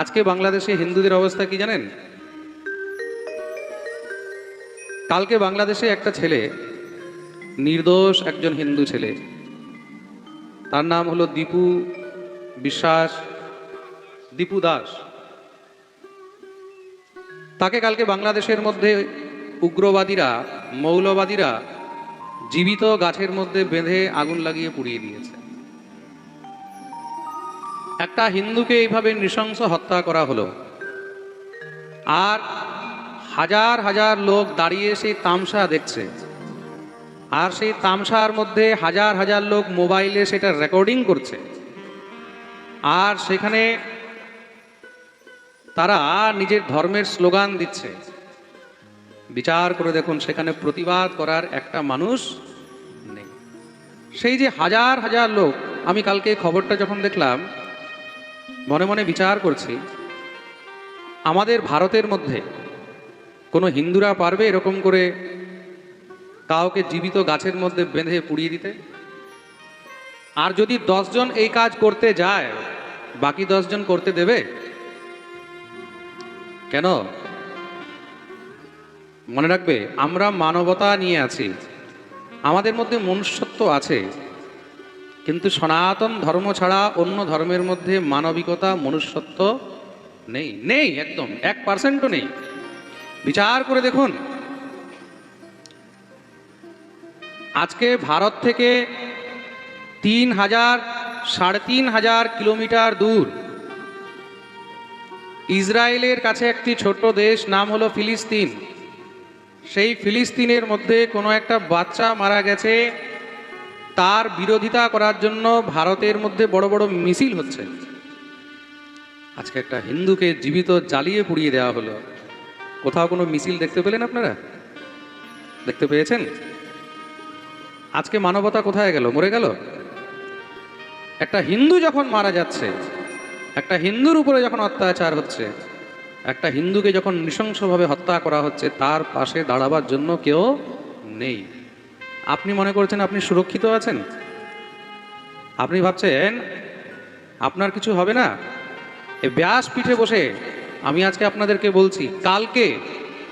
আজকে বাংলাদেশে হিন্দুদের অবস্থা কি জানেন? কালকে বাংলাদেশে একটা ছেলে, নির্দোষ একজন হিন্দু ছেলে, তার নাম হলো দীপু বিশ্বাস, দীপু দাস। তাকে কালকে বাংলাদেশের মধ্যে উগ্রবাদীরা, মৌলবাদীরা জীবিত গাছের মধ্যে বেঁধে আগুন লাগিয়ে পুড়িয়ে দিয়েছে। একটা হিন্দুকে এইভাবে নৃশংস হত্যা করা হলো। আর হাজার হাজার লোক দাঁড়িয়ে সেই তামসা দেখছে। আর সেই তামসার মধ্যে হাজার হাজার লোক মোবাইলে সেটা রেকর্ডিং করছে। আর সেখানে তারা নিজের ধর্মের স্লোগান দিচ্ছে। বিচার করে দেখুন, সেখানে প্রতিবাদ করার একটা মানুষ নেই। সেই যে হাজার হাজার লোক, আমি কালকে খবরটা যখন দেখলাম মনে মনে বিচার করছি, আমাদের ভারতের মধ্যে কোনো হিন্দুরা পারবে এরকম করে কাউকে জীবিত গাছের মধ্যে বেঁধে পুড়িয়ে দিতে? আর যদি দশজন এই কাজ করতে যায়, বাকি দশজন করতে দেবে? কেন? মনে রাখবে, আমরা মানবতা নিয়ে আছি, আমাদের মধ্যে মনুষ্যত্ব আছে কিন্তু সনাতন ধর্ম ছাড়া অন্য ধর্মের মধ্যে মানবিকতা, মনুষ্যত্ব নেই। নেই, একদম। এক পার্সেন্টও নেই। বিচার করে দেখুন। আজকে ভারত থেকে তিন হাজার, সাড়ে তিন হাজার কিলোমিটার দূর ইসরায়েলের কাছে একটি ছোট্ট দেশ, নাম হলো ফিলিস্তিন। সেই ফিলিস্তিনের মধ্যে কোনো একটা বাচ্চা মারা গেছে। তার বিরোধিতা করার জন্য ভারতের মধ্যে বড় বড় মিছিল হচ্ছে। আজকে একটা হিন্দুকে জীবিত জ্বালিয়ে পুড়িয়ে দেওয়া হলো। কোথাও কোনো মিছিল দেখতে পেলেন আপনারা? দেখতে পেয়েছেন? আজকে মানবতা কোথায় গেল? মরে গেল? একটা হিন্দু যখন মারা যাচ্ছে, একটা হিন্দুর উপরে যখন অত্যাচার হচ্ছে, একটা হিন্দুকে যখন নৃশংসভাবে হত্যা করা হচ্ছে, তার পাশে দাঁড়াবার জন্য কেউ নেই। আপনি মনে করছেন আপনি সুরক্ষিত আছেন? আপনি ভাবছেন আপনার কিছু হবে না? এ ব্যাস পিঠে বসে আমি আজকে আপনাদেরকে বলছি কালকে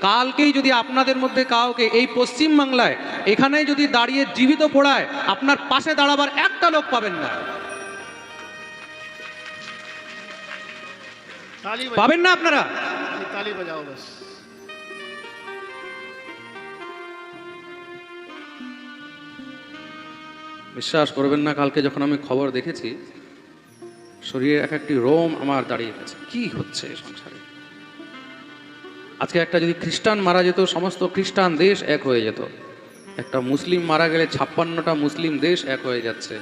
কালকেই যদি আপনাদের মধ্যে কাউকে এই পশ্চিম বাংলায় এখানেই যদি দাঁড়িয়ে জীবিত পড়ায় আপনার পাশে দাঁড়াবার একটা লোক পাবেন না। পাবেন না আপনারা? তালি বাজাও বিশ্বাস করবেন না, কালকে যখন আমি খবর দেখেছি শরীরে এক একটি রোম আমার দাঁড়িয়ে গেছে। কি হচ্ছে সংসারে? আজকে একটা যদি খ্রিস্টান মারা যেত, সমস্ত খ্রিস্টান দেশ এক হয়ে যেত। একটা মুসলিম মারা গেলে ছাপ্পান্নটা মুসলিম দেশ এক হয়ে যাচ্ছে।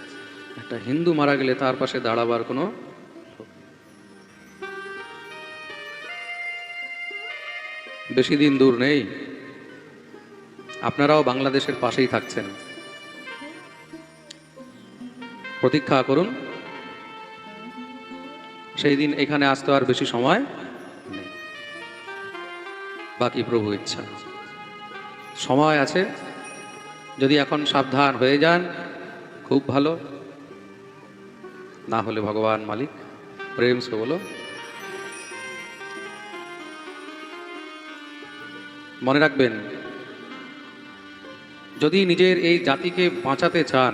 একটা হিন্দু মারা গেলে তার পাশে দাঁড়াবার কোনো বেশি দিন দূর নেই। আপনারাও বাংলাদেশের পাশেই থাকছেন। প্রতীক্ষা করুন। সেই দিন এখানে আসতে আর বেশি সময় বাকি প্রভু ইচ্ছা। সময় আছে। যদি এখন সাবধান হয়ে যান, খুব ভালো। না হলে ভগবান মালিক প্রেম সে বলো। মনে রাখবেন, যদি নিজের এই জাতিকে বাঁচাতে চান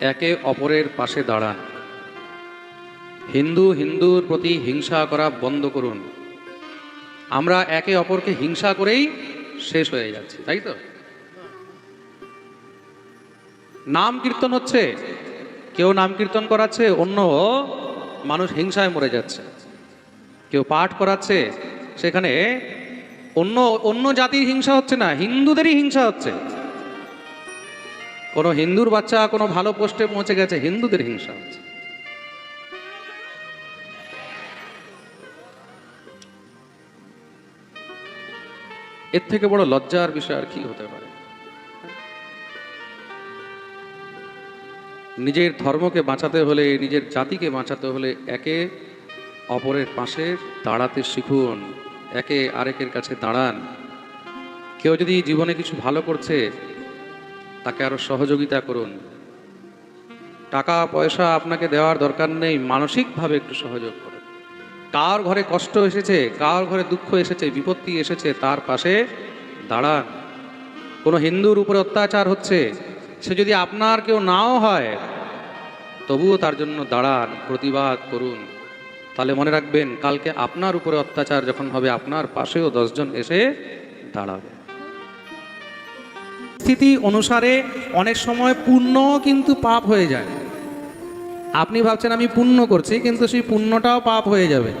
একে অপরের পাশে দাঁড়ান। হিন্দু হিন্দুর প্রতি হিংসা করা বন্ধ করুন। আমরা একে অপরকে হিংসা করেই শেষ হয়ে যাচ্ছি, তাই তো? নাম কীর্তন হচ্ছে, কেউ নাম কীর্তন করাচ্ছে, অন্য মানুষ হিংসায় মরে যাচ্ছে। কেউ পাঠ করাচ্ছে, সেখানে অন্য অন্য জাতির হিংসা হচ্ছে না, হিন্দুদেরই হিংসা হচ্ছে। কোনো হিন্দুর বাচ্চা কোনো ভালো পোস্টে পৌঁছে গেছে, হিন্দুদের হিংসা হচ্ছে। এর থেকে বড় লজ্জার বিষয় আর কি হতে পারে? নিজের ধর্মকে বাঁচাতে হলে, নিজের জাতিকে বাঁচাতে হলে একে অপরের পাশে দাঁড়াতে শিখুন, একে আরেকের কাছে দাঁড়ান। কেউ যদি জীবনে কিছু ভালো করছে তাকে আরও সহযোগিতা করুন। টাকা, পয়সা আপনাকে দেওয়ার দরকার নেই, মানসিকভাবে একটু সহযোগ করুন। কার ঘরে কষ্ট এসেছে, কার ঘরে দুঃখ এসেছে, বিপত্তি এসেছে, তার পাশে দাঁড়ান। কোনো হিন্দুর উপরে অত্যাচার হচ্ছে, সে যদি আপনার কেউ নাও হয়, তবুও তার জন্য দাঁড়ান, প্রতিবাদ করুন। তাহলে মনে রাখবেন, কালকে আপনার উপরে অত্যাচার যখন হবে, আপনার পাশেও দশজন এসে দাঁড়াবে। স্থিতি অনুসারে অনেক সময় পুণ্য কিন্তু পাপ হয়ে যায়। আপনি ভাবছেন আমি পুণ্য করছি, কিন্তু সেই পুণ্যটাও পাপ হয়ে যাবে।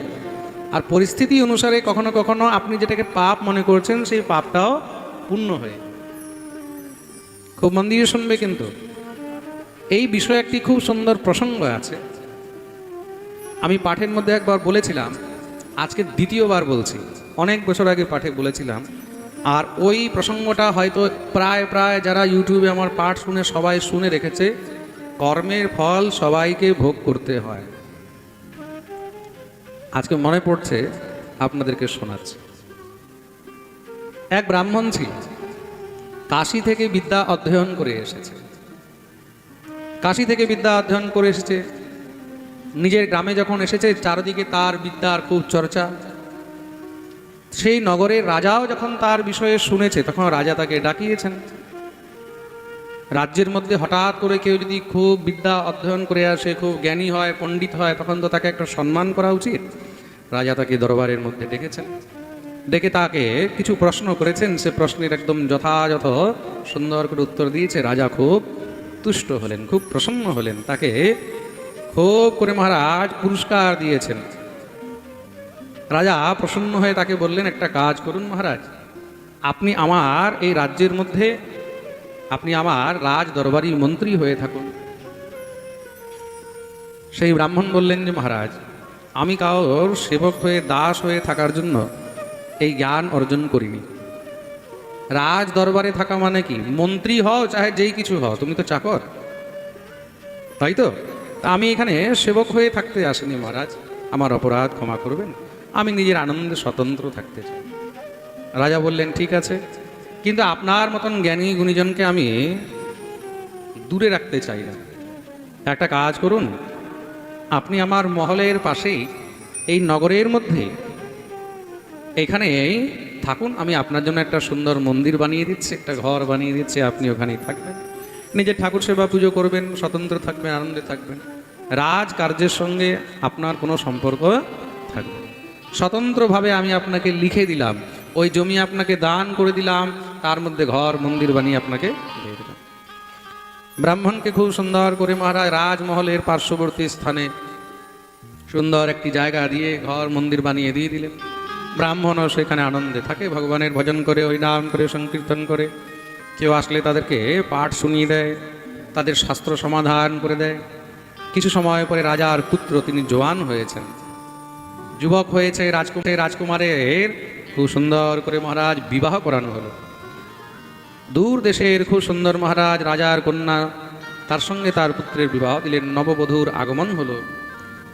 আর পরিস্থিতি অনুসারে কখনো কখনো আপনি যেটাকে পাপ মনে করছেন, সেই পাপটাও পুণ্য হয়ে খুব মন দিয়ে শুনবে কিন্তু। এই বিষয়ে একটি খুব সুন্দর প্রসঙ্গ আছে। আমি পাঠের মধ্যে একবার বলেছিলাম, আজকে দ্বিতীয়বার বলছি। অনেক বছর আগে পাঠে বলেছিলাম আর ওই প্রসঙ্গটা হয়তো প্রায় প্রায় যারা ইউটিউবে আমার পাঠ শুনে সবাই শুনে রেখেছে, কর্মের ফল সবাইকে ভোগ করতে হয়। আজকে মনে পড়ছে, আপনাদেরকে শোনাচ্ছি। এক ব্রাহ্মণ ছিল কাশি থেকে বিদ্যা অধ্যয়ন করে এসেছে। কাশি থেকে বিদ্যা অধ্যয়ন করে এসেছে। নিজের গ্রামে যখন এসেছে, চারদিকে তার বিদ্যার খুব চর্চা। সেই নগরের রাজাও যখন তার বিষয়ে শুনেছে তখন রাজা তাকে ডাকিয়েছেন। রাজ্যের মধ্যে হঠাৎ করে কেউ যদি খুব বিদ্যা অধ্যয়ন করে আসে, খুব জ্ঞানী হয়, পণ্ডিত হয়, তখন তো তাকে একটা সম্মান করা উচিত। রাজা তাকে দরবারের মধ্যে ডেকেছেন। ডেকে তাকে কিছু প্রশ্ন করেছেন। সে প্রশ্নের একদম যথাযথ সুন্দর করে উত্তর দিয়েছে। রাজা খুব তুষ্ট হলেন, খুব প্রসন্ন হলেন। তাকে খুব করে মহারাজ পুরস্কার দিয়েছেন। রাজা প্রসন্ন হয়ে তাকে বললেন, একটা কাজ করুন মহারাজ। আপনি আমার এই রাজ্যের মধ্যে, আপনি আমার রাজ দরবারি মন্ত্রী হয়ে থাকুন। সেই ব্রাহ্মণ বললেন যে, মহারাজ, আমি কারোর সেবক হয়ে, দাস হয়ে থাকার জন্য এই জ্ঞান অর্জন করিনি। রাজ দরবারে থাকা মানে কি? মন্ত্রী হও, চাহে যেই কিছু হও, তুমি তো চাকর। তাই তো? তা আমি এখানে সেবক হয়ে থাকতে আসিনি মহারাজ। আমার অপরাধ ক্ষমা করবেন। আমি নিজের আনন্দে স্বতন্ত্র থাকতে চাই। রাজা বললেন, ঠিক আছে। কিন্তু আপনার মতন জ্ঞানী গুণীজনকে আমি দূরে রাখতে চাই না। একটা কাজ করুন। আপনি আমার মহলের পাশেই, এই নগরের মধ্যে এখানে থাকুন। আমি আপনার জন্য একটা সুন্দর মন্দির বানিয়ে দিচ্ছি, একটা ঘর বানিয়ে দিচ্ছি। আপনি ওখানেই থাকবেন। নিজের ঠাকুর সেবা পুজো করবেন, স্বতন্ত্র থাকবেন, আনন্দে থাকবেন। রাজ কার্যের সঙ্গে আপনার কোনো সম্পর্ক থাকবে। স্বতন্ত্রভাবে আমি আপনাকে লিখে দিলাম। ওই জমি আপনাকে দান করে দিলাম। তার মধ্যে ঘর, মন্দির বানিয়ে আপনাকে দিয়ে দিলাম। ব্রাহ্মণকে খুব সুন্দর করে মহারাজ রাজমহলের পার্শ্ববর্তী স্থানে সুন্দর একটি জায়গা দিয়ে ঘর, মন্দির বানিয়ে দিয়ে দিলেন। ব্রাহ্মণও সেখানে আনন্দে থাকে, ভগবানের ভজন করে ওই নাম করে, সংকীর্তন করে। কেউ আসলে তাদেরকে পাঠ শুনিয়ে দেয়, তাদের শাস্ত্র সমাধান করে দেয়। কিছু সময় পরে রাজার পুত্র তিনি জোয়ান হয়েছেন। যুবক হয়েছে রাজকুমার, রাজকুমারের। খুব সুন্দর করে মহারাজ বিবাহ করানো হলো। দূর দেশের খুব সুন্দর মহারাজ, রাজার কন্যা, তার সঙ্গে তার পুত্রের বিবাহ দিলেন। নববধূর আগমন হলো।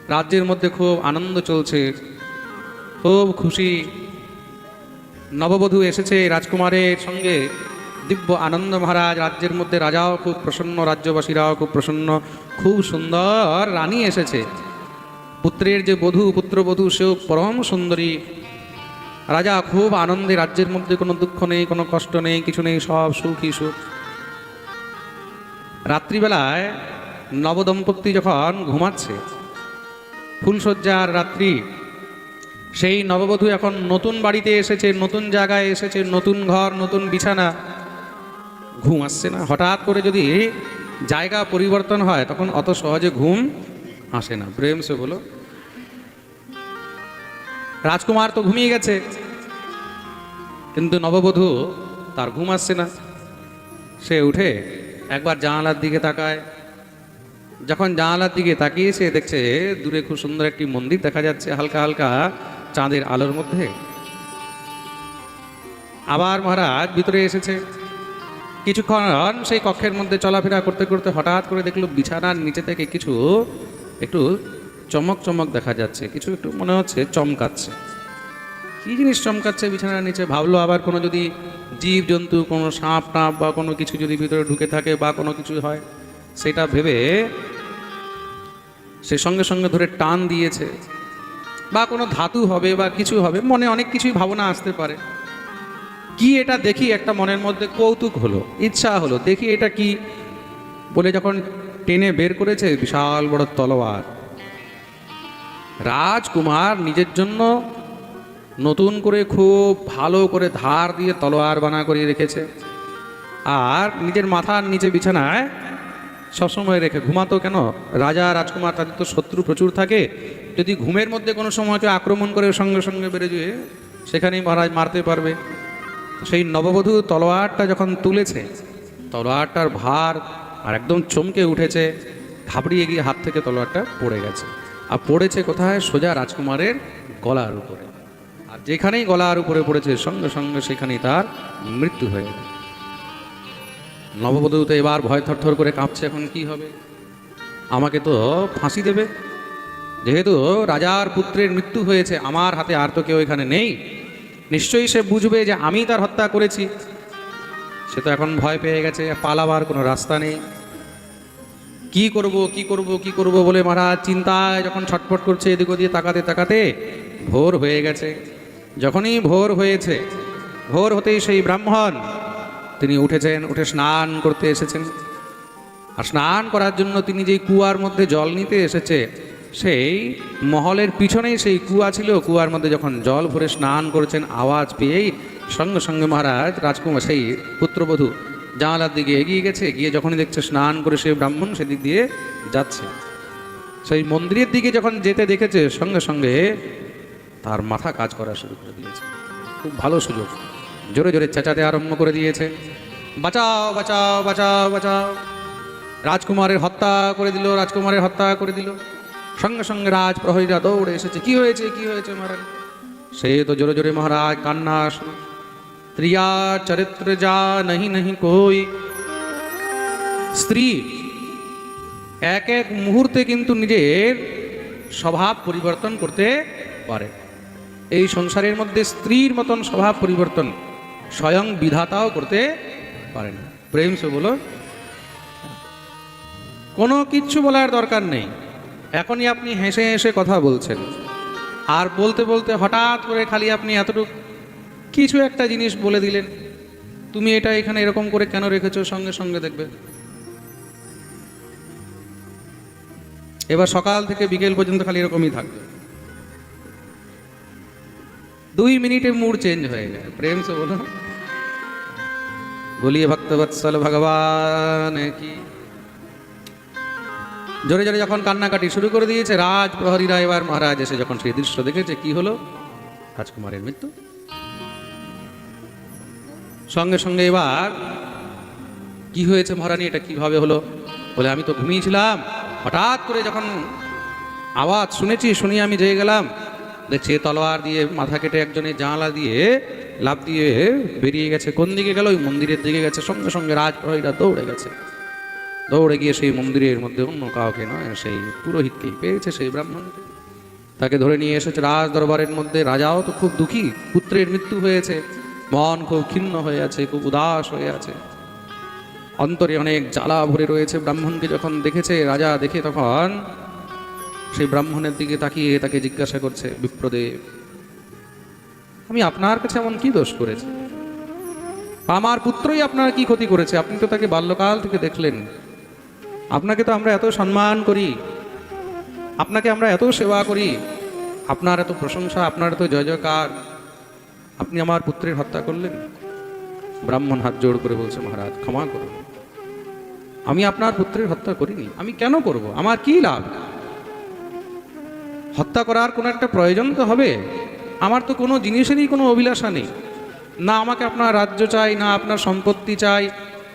রাজ্যের মধ্যে খুব আনন্দ চলছে। খুব খুশি। নববধূ এসেছে রাজকুমারের সঙ্গে। দিব্য আনন্দ মহারাজ, রাজ্যের মধ্যে রাজাও খুব প্রসন্ন, রাজ্যবাসীরাও খুব প্রসন্ন। খুব সুন্দর রানী এসেছে। পুত্রের যে বধূ, পুত্রবধূ, সেও পরম সুন্দরী। রাজা খুব আনন্দে রাজ্যের মধ্যে কোনো দুঃখ নেই, কোনো কষ্ট নেই, কিছু নেই, সব সুখী সুখ। রাত্রিবেলায় নবদম্পতি যখন ঘুমাচ্ছে ফুলশয্যার রাত্রি, সেই নববধূ এখন নতুন বাড়িতে এসেছে, নতুন জায়গায় এসেছে, নতুন ঘর, নতুন বিছানা। ঘুম আসছে না। হঠাৎ করে যদি জায়গা পরিবর্তন হয়, তখন অত সহজে ঘুম আসে না। প্রেম সে বলো। রাজকুমার তো ঘুমিয়ে গেছে। কিন্তু নববধূ তার ঘুম আসছে না। সে উঠে একবার জানালার দিকে তাকায়। যখন জানালার দিকে তাকিয়ে সে দেখছে, দূরে খুব সুন্দর একটি মন্দির দেখা যাচ্ছে হালকা হালকা চাঁদের আলোর মধ্যে। আবার মহারাজ ভিতরে এসেছে। কিছুক্ষণ সেই কক্ষের মধ্যে চলাফেরা করতে করতে হঠাৎ করে দেখল বিছানার নিচে থেকে কিছু একটু চমক চমক দেখা যাচ্ছে, কিছু একটু মনে হচ্ছে চমকাচ্ছে। কি জিনিস চমকাচ্ছে বিছানার নিচে? ভাবলো আবার কোনো যদি জীব জন্তু, কোনো সাপ টাপ বা কোনো কিছু যদি ভিতরে ঢুকে থাকে বা কোনো কিছু হয়, সেটা ভেবে সে সঙ্গে সঙ্গে ধরে টান দিয়েছে। বা কোনো ধাতু হবে বা কিছু হবে, মনে অনেক কিছুই ভাবনা আসতে পারে। কি এটা দেখি একটা মনের মধ্যে কৌতুক হলো, ইচ্ছা হলো, দেখি এটা কি বলে যখন টেনে বের করেছে বিশাল বড় তলোয়ার। রাজকুমার নিজের জন্য নতুন করে খুব ভালো করে ধার দিয়ে তলোয়ার বানা করিয়ে রেখেছে। আর নিজের মাথার নিচে বিছানায় সবসময় রেখে, ঘুমাতো কেন? রাজা রাজকুমার তাদের তো শত্রু প্রচুর থাকে। যদি ঘুমের মধ্যে কোনো সময় কেউ আক্রমণ করে সঙ্গে সঙ্গে বেড়ে যেয়ে, সেখানেই মহারাজ মারতে পারবে। সেই নববধূ তলোয়ারটা যখন তুলেছে, তলোয়ারটার ভার আর একদম চমকে উঠেছে, ঘাবড়িয়ে গিয়ে হাত থেকে তলোয়ারটা পড়ে গেছে। আর পড়েছে কোথায়? সোজা রাজকুমারের গলার উপরে। আর যেখানেই গলার উপরে পড়েছে, সঙ্গে সঙ্গে সেখানেই তার মৃত্যু হয়ে গেছে নববধূ তো এবার ভয় থরথর করে কাঁপছে, এখন কি হবে? আমাকে তো ফাঁসি দেবে। যেহেতু রাজার পুত্রের মৃত্যু হয়েছে, আমার হাতে আর তো কেউ এখানে নেই। নিশ্চয়ই সে বুঝবে যে আমি তার হত্যা করেছি। সে তো এখন ভয় পেয়ে গেছে, পালাবার কোনো রাস্তা নেই। কি করব কি করব কি করব বলে মহারাজ চিন্তায় যখন ছটফট করছে এদিক ওদিকে তাকাতে তাকাতে ভোর হয়ে গেছে। যখনই ভোর হয়েছে, ভোর হতেই সেই ব্রাহ্মণ তিনি উঠেছেন, উঠে স্নান করতে এসেছেন। আর স্নান করার জন্য তিনি যেই কুয়ার মধ্যে জল নিতে এসেছে, সেই মহলের পিছনেই সেই কুয়া ছিল। কুয়ার মধ্যে যখন জল ভরে স্নান করেছেন, আওয়াজ পেয়েই সঙ্গে সঙ্গে মহারাজ, রাজকুমার সেই পুত্রবধূ জানালার দিকে এগিয়ে গেছে। গিয়ে যখনই দেখছে স্নান করে সে ব্রাহ্মণ সেদিক দিয়ে যাচ্ছে। সেই মন্দিরের দিকে যখন যেতে দেখেছে, সঙ্গে সঙ্গে তার মাথা কাজ করা শুরু করে দিয়েছে। খুব ভালো সুযোগ। জোরে জোরে চেঁচাতে আরম্ভ করে দিয়েছে। বাঁচাও বাঁচাও বাঁচাও বাঁচাও। রাজকুমারের হত্যা করে দিল, রাজকুমারের হত্যা করে দিল। সঙ্গে সঙ্গে রাজ প্রহরীরা দৌড়ে এসেছে। কি হয়েছে কি হয়েছে মহারাজ? সে তো জোরে জোরে মহারাজ কান্না স্ত্রিয়া চরিত্র যা নহি নহি কই স্ত্রী এক এক মুহূর্তে কিন্তু নিজের স্বভাব পরিবর্তন করতে পারে এই সংসারের মধ্যে স্ত্রীর মতন স্বভাব পরিবর্তন স্বয়ং বিধাতাও করতে পারেন প্রেম সে বলো, কোনো কিচ্ছু বলার দরকার নেই। এখনই আপনি হেসে হেসে কথা বলছেন। আর বলতে বলতে হঠাৎ করে খালি আপনি এতটুকু কিছু একটা জিনিস বলে দিলেন, তুমি এটা এখানে এরকম করে কেন রেখেছো? সঙ্গে সঙ্গে দেখবে। এবার সকাল থেকে বিকেল পর্যন্ত খালি এরকমই থাকবে। দুই মিনিটে মুড চেঞ্জ হয়ে যায় প্রেম সে বলো বলিয়ে ভক্তবৎসল ভগবান কি? জোরে জোরে যখন কান্নাকাটি শুরু করে দিয়েছে রাজ প্রহরীরা এবার মহারাজ এসে যখন সেই দৃশ্য দেখেছে, কি হলো? রাজকুমারের মৃত্যু? সঙ্গে সঙ্গে এবার কি হয়েছে মহারানী? এটা কীভাবে হলো? বলে, আমি তো ঘুমিয়েছিলাম। হঠাৎ করে যখন আওয়াজ শুনেছি শুনি আমি যেয়ে গেলাম। দেখছি তলোয়ার দিয়ে মাথা কেটে একজনের জানালা দিয়ে লাভ দিয়ে বেরিয়ে গেছে। কোন দিকে গেল? ওই মন্দিরের দিকে গেছে। সঙ্গে সঙ্গে রাজপ্রহরীরা দৌড়ে গেছে। দৌড়ে গিয়ে সেই মন্দিরের মধ্যে অন্য কাউকে নয়, সেই পুরোহিতকেই পেয়েছে, সেই ব্রাহ্মণকে। তাকে ধরে নিয়ে এসেছে রাজ দরবারের মধ্যে। রাজাও তো খুব দুঃখী। পুত্রের মৃত্যু হয়েছে। মন খুব ক্ষিন্ন হয়ে আছে, খুব উদাস হয়ে আছে। অন্তরে অনেক জ্বালা ভরে রয়েছে। ব্রাহ্মণকে যখন দেখেছে, রাজা দেখে তখন সেই ব্রাহ্মণের দিকে তাকিয়ে তাকে জিজ্ঞাসা করছে, বিপ্রদেব, আমি আপনার কাছে এমন কি দোষ করেছি? আমার পুত্রই আপনার কি ক্ষতি করেছে? আপনি তো তাকে বাল্যকাল থেকে দেখলেন। আপনাকে তো আমরা এত সম্মান করি। আপনাকে আমরা এত সেবা করি। আপনার এত প্রশংসা, আপনার এত জয় জয়কার আপনি আমার পুত্রের হত্যা করলেন? ব্রাহ্মণ হাত জোড় করে বলছে, মহারাজ, ক্ষমা করুন। আমি আপনার পুত্রের হত্যা করিনি। আমি কেন করব? আমার কি লাভ? হত্যা করার কোনো একটা প্রয়োজন তো হবে। আমার তো কোনো জিনিসেরই কোনো অভিলাষা নেই। না আমাকে আপনার রাজ্য চাই, না আপনার সম্পত্তি চাই,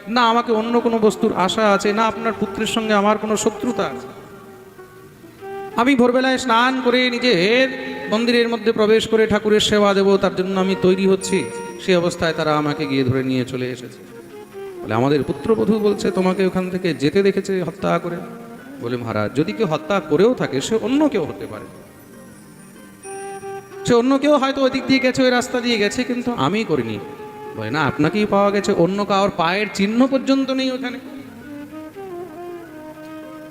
না আমাকে অন্য কোনো বস্তুর আশা আছে, না আপনার পুত্রের সঙ্গে আমার কোনো শত্রুতা আছে। আমি ভোরবেলায় স্নান করে নিজের মন্দিরের মধ্যে প্রবেশ করে ঠাকুরের সেবা দেব, তার জন্য আমি তৈরি হচ্ছি। সেই অবস্থায় তারা আমাকে গিয়ে ধরে নিয়ে চলে এসেছে। বলে, আমাদের পুত্রবধূ বলছে, তোমাকে ওখান থেকে যেতে দেখেছে, হত্যা করে। বলে, মহারাজ, যদি কেউ হত্যা করেও থাকে, সে অন্য কেউ হতে পারে। সে অন্য কেউ হয়তো ওই দিক দিয়ে গেছে, ওই রাস্তা দিয়ে গেছে, কিন্তু আমি করিনি। বলে, না, আপনাকেই পাওয়া গেছে, অন্য কারোর পায়ের চিহ্ন পর্যন্ত নেই ওখানে।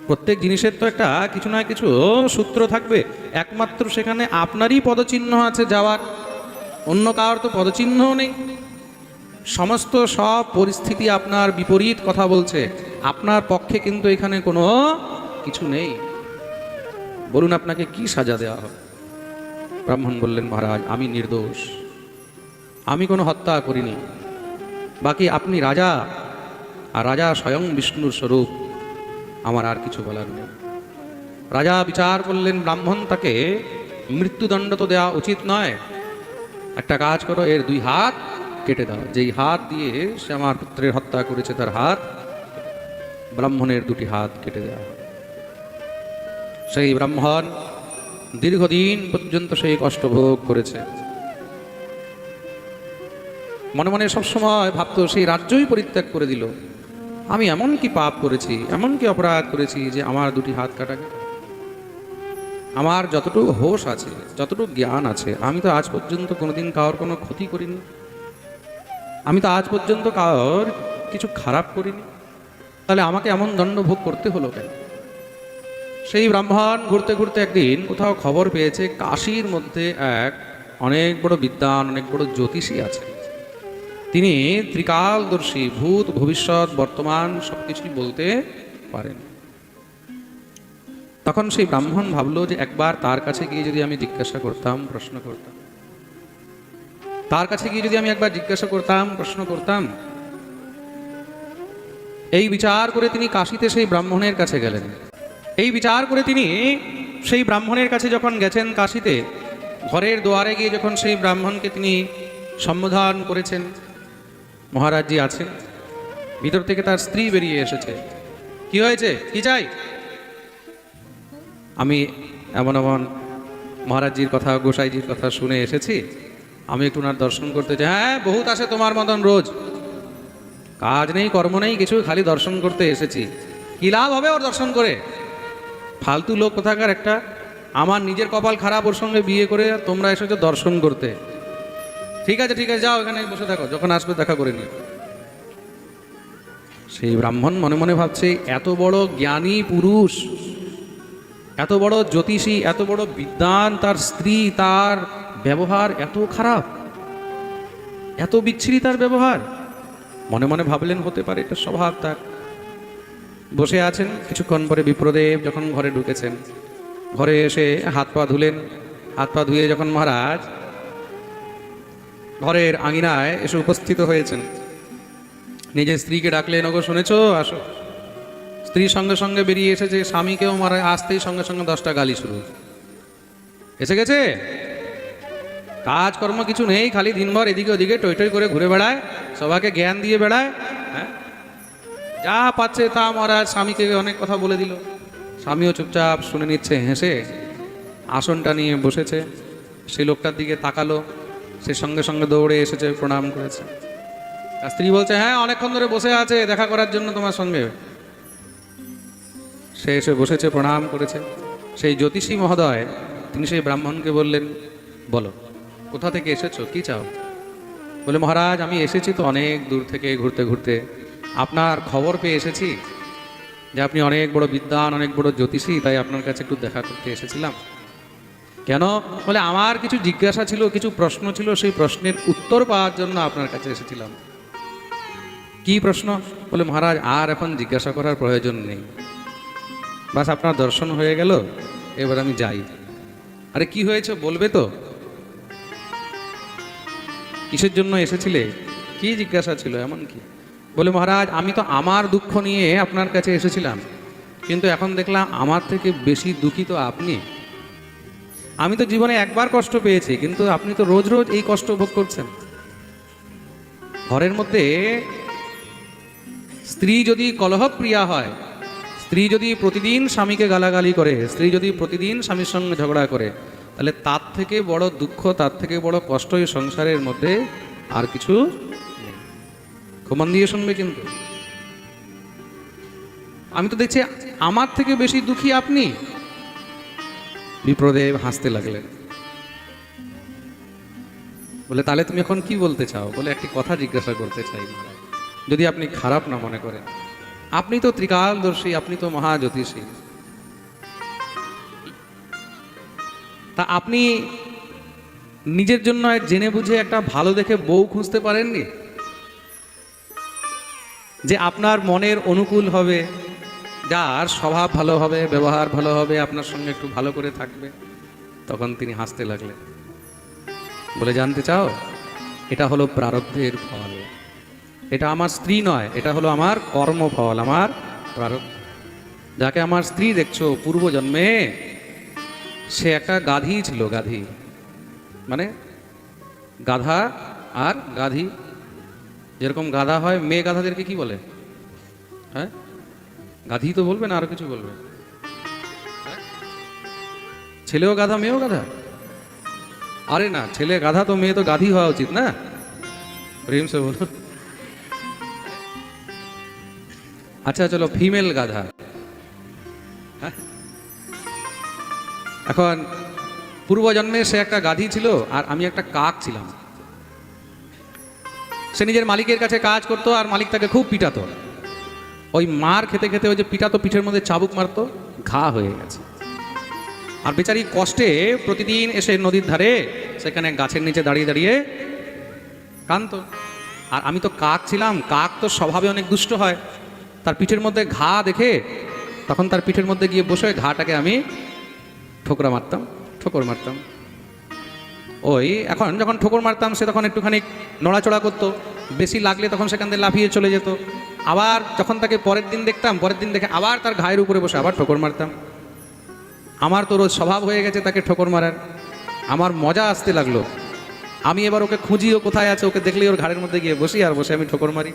প্রত্যেক জিনিসের তো একটা কিছু না কিছু সূত্র থাকবে। একমাত্র সেখানে আপনারই পদচিহ্ন আছে যাওয়ার। অন্য কারোর তো পদচিহ্নও নেই। সমস্ত সব পরিস্থিতি আপনার বিপরীত কথা বলছে। আপনার পক্ষে কিন্তু এখানে কোনো কিছু নেই। বলুন আপনাকে কি সাজা দেওয়া হবে? ব্রাহ্মণ বললেন, মহারাজ, আমি নির্দোষ। আমি কোনো হত্যা করিনি। বাকি আপনি রাজা, আর রাজা স্বয়ং বিষ্ণুর স্বরূপ। আমার আর কিছু বলার নেই। রাজা বিচার করলেন, ব্রাহ্মণ তাকে মৃত্যুদণ্ড তো দেওয়া উচিত নয়। একটা কাজ করো, এর দুই হাত কেটে দাও। যেই হাত দিয়ে সে আমার পুত্রের হত্যা করেছে, তার হাত ব্রাহ্মণের দুটি হাত কেটে দেওয়া সেই ব্রাহ্মণ দীর্ঘদিন পর্যন্ত সেই কষ্ট ভোগ করেছে। মনে মনে সবসময় ভাবতো, সেই রাজ্যই পরিত্যাগ করে দিল। আমি এমন কি পাপ করেছি এমন কি অপরাধ করেছি যে আমার দুটি হাত কাটা আমার যতটুকু হোশ আছে, যতটুকু জ্ঞান আছে, আমি তো আজ পর্যন্ত কোনোদিন কারোর কোনো ক্ষতি করিনি। আমি তো আজ পর্যন্ত কারোর কিছু খারাপ করিনি। তাহলে আমাকে এমন দণ্ড ভোগ করতে হলো কেন? সেই ব্রাহ্মণ ঘুরতে ঘুরতে একদিন কোথাও খবর পেয়েছে, কাশির মধ্যে এক অনেক বড় বিদ্বান, অনেক বড় জ্যোতিষী আছে। তিনি ত্রিকালদর্শী, ভূত, ভবিষ্যৎ, বর্তমান সব কিছুই বলতে পারেন। তখন সেই ব্রাহ্মণ ভাবলো যে একবার তার কাছে গিয়ে যদি আমি জিজ্ঞাসা করতাম, প্রশ্ন করতাম। তার কাছে গিয়ে যদি আমি একবার জিজ্ঞাসা করতাম, প্রশ্ন করতাম। এই বিচার করে তিনি কাশিতে সেই ব্রাহ্মণের কাছে গেলেন। এই বিচার করে তিনি সেই ব্রাহ্মণের কাছে যখন গেছেন কাশিতে, ঘরের দুয়ারে গিয়ে যখন সেই ব্রাহ্মণকে তিনি সম্বোধন করেছেন মহারাজজি আছেন। ভিতর থেকে তার স্ত্রী বেরিয়ে এসেছে। কি হয়েছে? কি চাই? আমি এমন এমন মহারাজজির কথা, গোসাইজির কথা শুনে এসেছি। আমি একটু ওনার দর্শন করতে চাই। হ্যাঁ বহুত আসে তোমার মতন রোজ। কাজ নেই, কর্ম নেই, কিছু খালি দর্শন করতে এসেছি। কি লাভ হবে ওর দর্শন করে? ফালতু লোক কোথাকার একটা? আমার নিজের কপাল খারাপ, ওর সঙ্গে বিয়ে করে তোমরা এসেছ দর্শন করতে। ঠিক আছে ঠিক আছে, যাও, এখানে বসে থাকো, যখন আসবে দেখা করে নিও। সেই ব্রাহ্মণ মনে মনে ভাবছে, এত বড় জ্ঞানী পুরুষ, এত বড় জ্যোতিষী, এত বড় বিদ্বান, তার স্ত্রী, তার ব্যবহার এত খারাপ, এত বিচ্ছিরি তার ব্যবহার। মনে মনে ভাবলেন, হতে পারে এটা স্বভাব তার। বসে আছেন, কিছুক্ষণ পরে বিপ্রদেব যখন ঘরে ঢুকেছেন, ঘরে এসে হাত পা ধুলেন। হাত পা ধুয়ে যখন মহারাজ ঘরের আঙিনায় এসে উপস্থিত হয়েছেন। নিজের স্ত্রীকে ডাকলে ওগো, শুনেছ? আসো। স্ত্রী সঙ্গে সঙ্গে বেরিয়ে এসেছে স্বামীকেও মারা আসতেই সঙ্গে সঙ্গে দশটা গালি শুরু। এসে গেছে? কাজকর্ম কিছু নেই, খালি দিনভর এদিকে ওদিকে টই টই করে ঘুরে বেড়ায় সবাইকে জ্ঞান দিয়ে বেড়ায় হ্যাঁ? যা পাচ্ছে তা মহারাজ স্বামীকে অনেক কথা বলে দিল। স্বামীও চুপচাপ শুনে নিচ্ছে, হেসে আসনটা নিয়ে বসেছে। সেই লোকটার দিকে তাকালো। সে সঙ্গে সঙ্গে দৌড়ে এসেছে, প্রণাম করেছে। আর স্ত্রী বলছে হ্যাঁ অনেকক্ষণ ধরে বসে আছে, দেখা করার জন্য তোমার সঙ্গে। সে এসে বসেছে, প্রণাম করেছে। সেই জ্যোতিষী মহোদয়, তিনি সেই ব্রাহ্মণকে বললেন, বলো, কোথা থেকে এসেছ? কি চাও? বলে, মহারাজ, আমি এসেছি তো অনেক দূর থেকে ঘুরতে ঘুরতে। আপনার খবর পেয়ে এসেছি যে আপনি অনেক বড় বিদ্বান, অনেক বড় জ্যোতিষী, তাই আপনার কাছে একটু দেখা করতে এসেছিলাম। কেন? বলে আমার কিছু জিজ্ঞাসা ছিল, কিছু প্রশ্ন ছিল, সেই প্রশ্নের উত্তর পাওয়ার জন্য আপনার কাছে এসেছিলাম। কি প্রশ্ন? বলে, মহারাজ, আর এখন জিজ্ঞাসা করার প্রয়োজন নেই। বাস, আপনার দর্শন হয়ে গেল, এবার আমি যাই। আরে, কি হয়েছে বলবে তো? কিসের জন্য এসেছিলে? কি জিজ্ঞাসা ছিল, এমন কি? বলে, মহারাজ, আমি তো আমার দুঃখ নিয়ে আপনার কাছে এসেছিলাম, কিন্তু এখন দেখলাম আমার থেকে বেশি দুঃখিত আপনি। আমি তো জীবনে একবার কষ্ট পেয়েছি, কিন্তু আপনি তো রোজ রোজ এই কষ্ট ভোগ করছেন। ঘরের মধ্যে স্ত্রী যদি কলহপ্রিয়া হয়, স্ত্রী যদি প্রতিদিন স্বামীকে গালাগালি করে, স্ত্রী যদি প্রতিদিন স্বামীর সঙ্গে ঝগড়া করে, তাহলে তার থেকে বড় দুঃখ, তার থেকে বড় কষ্ট এই সংসারের মধ্যে আর কিছু নেই। দিয়ে শুনবে কিন্তু। আমি তো দেখছি, আমার থেকে বেশি দুঃখী আপনি। বিপ্রদেব হাসতে লাগলেন। বলে, তাহলে তুমি এখন কি বলতে চাও? বলে, একটি কথা জিজ্ঞাসা করতে চাই যদি আপনি খারাপ না মনে করেন। আপনি তো ত্রিকালদর্শী, আপনি তো মহাজ্যোতিষী। তা আপনি নিজের জন্য জেনে বুঝে একটা ভালো দেখে বউ খুঁজতে পারেননি? যে আপনার মনের অনুকূল হবে যার স্বভাব ভালো হবে, ব্যবহার ভালো হবে, আপনার সঙ্গে একটু ভালো করে থাকবে, তখন তিনি হাসতে লাগলেন। বলে, জানতে চাও? এটা হলো প্রারব্ধের ফল। এটা আমার স্ত্রী নয়, এটা হলো আমার কর্মফল, আমার প্রারব্ধ। যাকে আমার স্ত্রী দেখছ পূর্বজন্মে, সে একটা গাধী ছিল, গাধী। মানে গাধা আর গাধী। যেরকম গাধা হয়, মেয়ে গাধাদেরকে কি বলে? হ্যাঁ? গাধী তো বলবে না আরও কিছু বলবে? ছেলেও গাধা, মেয়েও গাধা? আরে না, ছেলে গাধা তো, মেয়ে তো গাধি হওয়া উচিত, না? প্রেম সে বলো আচ্ছা চলো, ফিমেল গাধা। হ্যাঁ? এখন, পূর্বজন্মে সে একটা গাধি ছিল, আর আমি একটা কাক ছিলাম। সে নিজের মালিকের কাছে কাজ করতো, আর মালিক তাকে খুব পিটাতো। ওই মার খেতে খেতে ওই যে পিঠা তো পিঠের মধ্যে চাবুক মারতো, ঘা হয়ে গেছে। আর বেচারি কষ্টে প্রতিদিন এসে নদীর ধারে সেখানে গাছের নিচে দাঁড়িয়ে দাঁড়িয়ে কান্ত আর আমি তো কাক ছিলাম, কাক তো স্বভাবে অনেক দুষ্ট হয়। তার পিঠের মধ্যে ঘা দেখে তখন তার পিঠের মধ্যে গিয়ে বসে ঘাটাকে আমি ঠোকরা মারতাম, ঠোকর মারতাম। ওই এখন যখন ঠোকর মারতাম সে তখন একটুখানি নড়াচড়া করতো, বেশি লাগলে তখন সেখান থেকে লাফিয়ে চলে যেত। আবার যখন তাকে পরের দিন দেখতাম, পরের দিন দেখে আবার তার ঘায়ের উপরে বসে আবার ঠোকর মারতাম। আমার তো রোজ স্বভাব হয়ে গেছে তাকে ঠোকর মারার। আমার মজা আসতে লাগল। আমি এবার ওকে খুঁজি ও কোথায় আছে, ওকে দেখলেই ওর ঘাড়ের মধ্যে গিয়ে বসি আর বসে আমি ঠোকর মারি।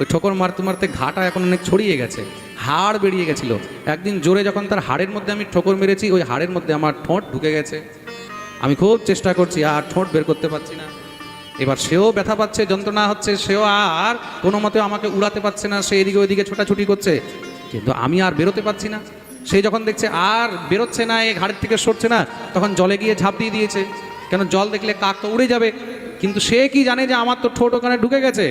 ওই ঠোকর মারতে মারতে ঘাটা এখন অনেক ছড়িয়ে গেছে, হাড় বেরিয়ে গেছিল। একদিন জোরে যখন তার হাড়ের মধ্যে আমি ঠোকর মেরেছি, ওই হাড়ের মধ্যে আমার ঠোঁট ঢুকে গেছে। আমি খুব চেষ্টা করছি, আর ঠোঁট বের করতে পারছি না। এবার সেও ব্যথা পাচ্ছে, যন্ত্রণা হচ্ছে, সেও আর কোনো মতে আমাকে উড়াতে পারছে না, সে এদিকে ওইদিকে ছোটাছুটি করছে। কিন্তু আমি আর বেরোতে পারছি না। সে যখন দেখছে আর বেরোচ্ছে না, এ ঘাড়ের থেকে সরছে না, তখন জলে গিয়ে ঝাঁপ দিয়ে দিয়েছে। কেন জল দেখলে কাক তো উড়ে যাবে? কিন্তু সে কি জানে যে আমার তো ঠোঁট ওখানে ঢুকে গেছে?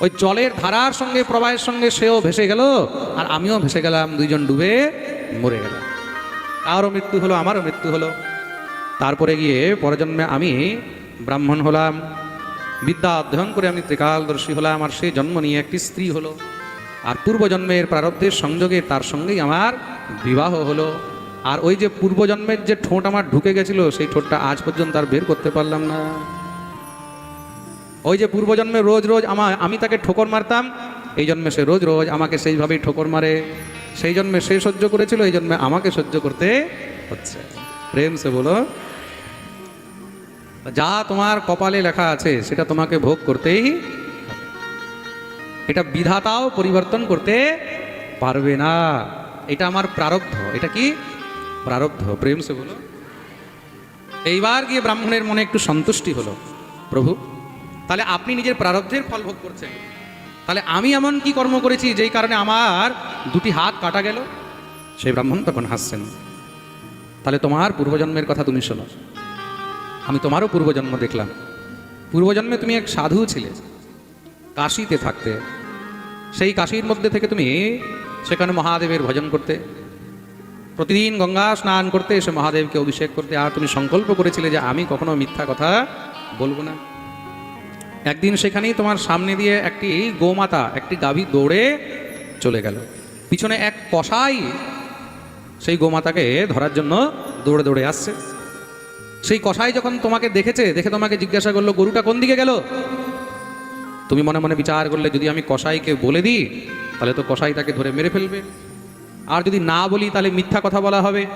ওই জলের ধারার সঙ্গে, প্রবাহের সঙ্গে সেও ভেসে গেল, আর আমিও ভেসে গেলাম, দুইজন ডুবে মরে গেলাম। তারও মৃত্যু হলো, আমারও মৃত্যু হলো। তারপরে গিয়ে পরজন্মে আমি ব্রাহ্মণ হলাম, বিদ্যা অধ্যয়ন করে আমি ত্রিকালদর্শী হলাম, আর সেই জন্ম নিয়ে একটি স্ত্রী হলো। আর পূর্বজন্মের প্রারব্ধের সংযোগে তার সঙ্গেই আমার বিবাহ হলো। আর ওই যে পূর্বজন্মের যে ঠোঁট আমার ঢুকে গেছিল, সেই ঠোঁটটা আজ পর্যন্ত আর বের করতে পারলাম না। ওই যে পূর্বজন্মে রোজ রোজ আমার আমি তাকে ঠোকর মারতাম, এই জন্মে সে রোজ রোজ আমাকে সেইভাবেই ঠোকর মারে। সেই জন্মে সে সহ্য করেছিল, এই জন্মে আমাকে সহ্য করতে হচ্ছে। প্রেম সে বলো যা তোমার কপালে লেখা আছে, সেটা তোমাকে ভোগ করতেই এটা বিধাতাও পরিবর্তন করতে পারবে না। এটা আমার প্রারব্ধ। এটা কি? প্রারব্ধ। প্রেম সে বলো। এইবার গিয়ে ব্রাহ্মণের মনে একটু সন্তুষ্টি হলো। প্রভু, তাহলে আপনি নিজের প্রারব্ধের ফল ভোগ করছেন। তাহলে আমি এমন কি কর্ম করেছি যেই কারণে আমার দুটি হাত কাটা গেল? সেই ব্রাহ্মণ তখন হাসছেন। তাহলে তোমার পূর্বজন্মের কথা তুমি শোনো। আমি তোমারও পূর্বজন্ম দেখলাম। পূর্বজন্মে তুমি এক সাধু ছিলে। কাশিতে থাকতে। সেই কাশির মধ্যে থেকে তুমি সেখানে মহাদেবের ভজন করতে। প্রতিদিন গঙ্গা স্নান করতে এসে মহাদেবকে অভিষেক করতে। আর তুমি সংকল্প করেছিলে যে আমি কখনো মিথ্যা কথা বলব না। একদিন সেখানেই তোমার সামনে দিয়ে একটি গোমাতা, একটি গাভী দৌড়ে চলে গেল। পিছনে এক কষাই সেই গোমাতাকে ধরার জন্য দৌড়ে দৌড়ে আসছে। সেই কষাই যখন তোমাকে দেখেছে, দেখে তোমাকে জিজ্ঞাসা করল, গরুটা কোন দিকে গেল? তুমি মনে মনে বিচার করলে, যদি আমি কষাইকে বলে দিই, তাহলে তো কষাই তাকে ধরে মেরে ফেলবে। আর যদি না বলি, তাহলে মিথ্যা কথা বলা হবে।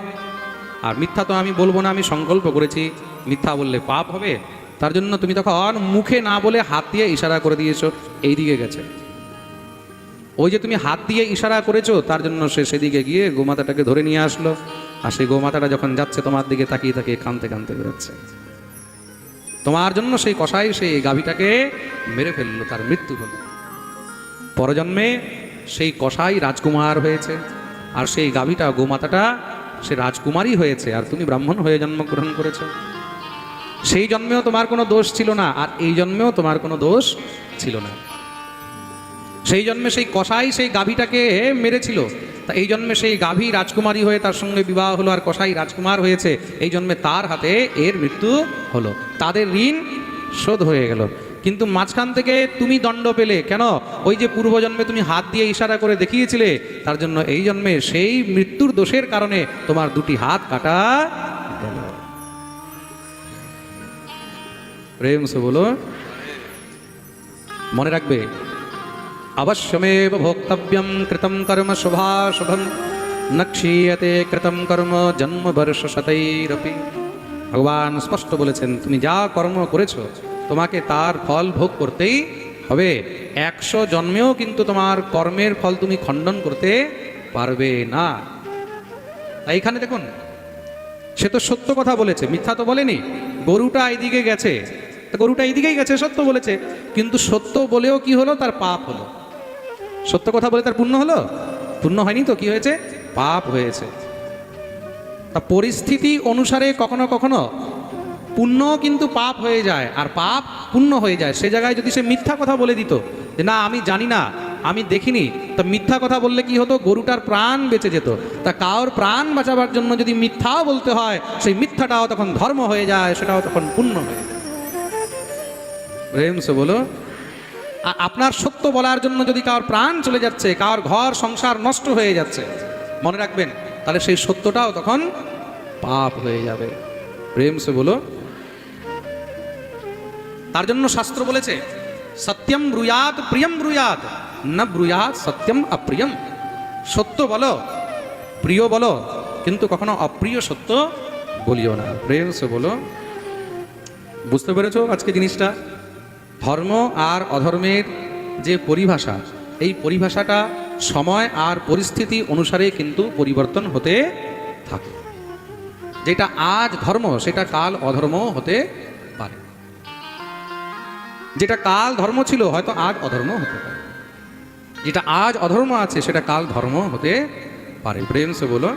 আর মিথ্যা তো আমি বলব না, আমি সংকল্প করেছি। মিথ্যা বললে পাপ হবে। তার জন্য তুমি তখন মুখে না বলে হাত দিয়ে ইশারা করে দিয়েছ। এই দিকে গেছে। ওই যে তুমি হাত দিয়ে ইশারা করেছ, তার জন্য সে সেদিকে গিয়ে গোমাতাটাকে ধরে নিয়ে আসলো। আর সেই গোমাতাটা যখন যাচ্ছে, তোমার দিকে তাকিয়ে তাকিয়ে কানতে কানতে বেরোচ্ছে। তোমার জন্য সেই কষাই সেই গাভীটাকে মেরে ফেলল, তার মৃত্যু হলো। পরজন্মে সেই কষাই রাজকুমার হয়েছে, আর সেই গাভীটা, গোমাতাটা সে রাজকুমারই হয়েছে, আর তুমি ব্রাহ্মণ হয়ে জন্মগ্রহণ করেছ। সেই জন্মেও তোমার কোনো দোষ ছিল না, আর এই জন্মেও তোমার কোনো দোষ ছিল না। সেই জন্মে সেই কসাই সেই গাভীটাকে মেরেছিল। তা এই জন্মে সেই গাভী রাজকুমারী হয়ে তার সঙ্গে বিবাহ হলো আর কসাই রাজকুমার হয়েছে। এই জন্মে তার হাতে এর মৃত্যু হলো। তাদের ঋণ শোধ হয়ে গেল। কিন্তু মাঝখান থেকে তুমি দণ্ড পেলে। কেন? ওই যে পূর্বজন্মে তুমি হাত দিয়ে ইশারা করে দেখিয়েছিলে, তার জন্য এই জন্মে সেই মৃত্যুর দোষের কারণে তোমার দুটি হাত কাটা গেল। প্রেম সে বলো। মনে রাখবে? অবশ্যমেব ভোক্তব্যম কৃতম কর্ম শুভাশুভম ন ক্ষীয়তে কৃতম কর্ম জন্ম বর্ষ শতৈরপি ভগবান স্পষ্ট বলেছেন তুমি যা কর্ম করেছ তোমাকে তার ফল ভোগ করতেই হবে। একশো জন্মেও কিন্তু তোমার কর্মের ফল তুমি খণ্ডন করতে পারবে না। তাই দেখুন, সে তো সত্য কথা বলেছে, মিথ্যা তো বলেনি। গরুটা এইদিকে গেছে গরুটা এইদিকেই গেছে, সত্য বলেছে। কিন্তু সত্য বলেও কি হলো? তার পাপ হলো। সত্য কথা বলে তার পুণ্য হলো? পুণ্য হয়নি তো? কি হয়েছে? পাপ হয়েছে। তা পরিস্থিতি অনুসারে কখনো কখনো পুণ্য কিন্তু পাপ হয়ে যায়, আর পাপ পুণ্য হয়ে যায়। সে জায়গায় যদি সে মিথ্যা কথা বলে দিত, যে না, আমি জানি না, আমি দেখিনি, তা মিথ্যা কথা বললে কি হতো? গরুটার প্রাণ বেঁচে যেত। তা কার প্রাণ বাঁচাবার জন্য যদি মিথ্যাও বলতে হয়, সেই মিথ্যাটাও তখন ধর্ম হয়ে যায়, সেটাও তখন পুণ্য হয়ে যায়। প্রেম সে বলো আর আপনার সত্য বলার জন্য যদি কার প্রাণ চলে যাচ্ছে, কার ঘর, সংসার নষ্ট হয়ে যাচ্ছে, মনে রাখবেন, তাহলে সেই সত্যটাও তখন পাপ হয়ে যাবে। প্রেম সে বলো। তার জন্য শাস্ত্র বলেছে, সত্যম ব্রুয়াত প্রিয়ম ব্রুয়াত, না ব্রুয়াত সত্যম অপ্রিয়ম। সত্য বলো, প্রিয় বলো, কিন্তু কখনো অপ্রিয় সত্য বলিও না। প্রেম সে বলো। বুঝতে পেরেছ আজকে জিনিসটা? ধর্ম আর অধর্মের যে পরিভাষা, এই পরিভাষাটা সময় আর পরিস্থিতি অনুসারে কিন্তু পরিবর্তন হতে থাকে। যেটা আজ ধর্ম, সেটা কাল অধর্ম হতে পারে। যেটা কাল ধর্ম ছিল, হয়তো আজ অধর্ম হতে পারে। যেটা আজ অধর্ম আছে, সেটা কাল ধর্ম হতে পারে। প্রেম সে বলো